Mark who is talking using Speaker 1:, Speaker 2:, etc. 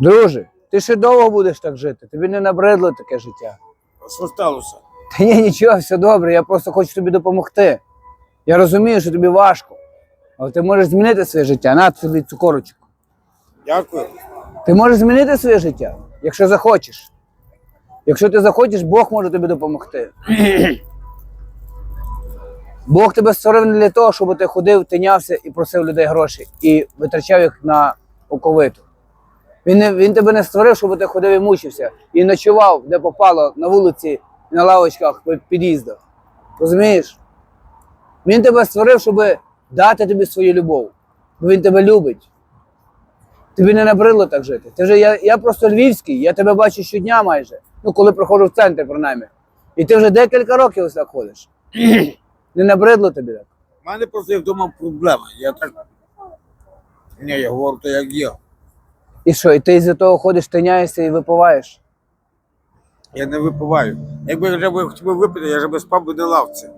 Speaker 1: Друже, ти ще довго будеш так жити. Тобі не набридло таке життя.
Speaker 2: Що сталося?
Speaker 1: Та ні, нічого, все добре. Я просто хочу тобі допомогти. Я розумію, що тобі важко. Але ти можеш змінити своє життя. На тобі цукорочку.
Speaker 2: Дякую.
Speaker 1: Ти можеш змінити своє життя, якщо захочеш. Якщо ти захочеш, Бог може тобі допомогти. Бог тебе створив не для того, щоб ти ходив, тинявся і просив людей гроші і витрачав їх на оковиту. Він, не, він тебе не створив, щоб ти ходив і мучився, і ночував, де попало, на вулиці, на лавочках, в під'їздах. Розумієш? Він тебе створив, щоб дати тобі свою любов. Бо він тебе любить. Тобі не набридло так жити. Ти вже, я, я просто львівський, я тебе бачу щодня майже. Ну, коли приходжу в центр, принаймні. І ти вже декілька років ось так ходиш. не набридло тобі так.
Speaker 2: У мене просто є вдома проблема. Я так. Ні, я говорю то як є.
Speaker 1: І що, і ти з-за того ходиш, тиняєшся і випиваєш.
Speaker 2: Я не випиваю. Якби я вже хотів випити, я вже би спав би на лавці.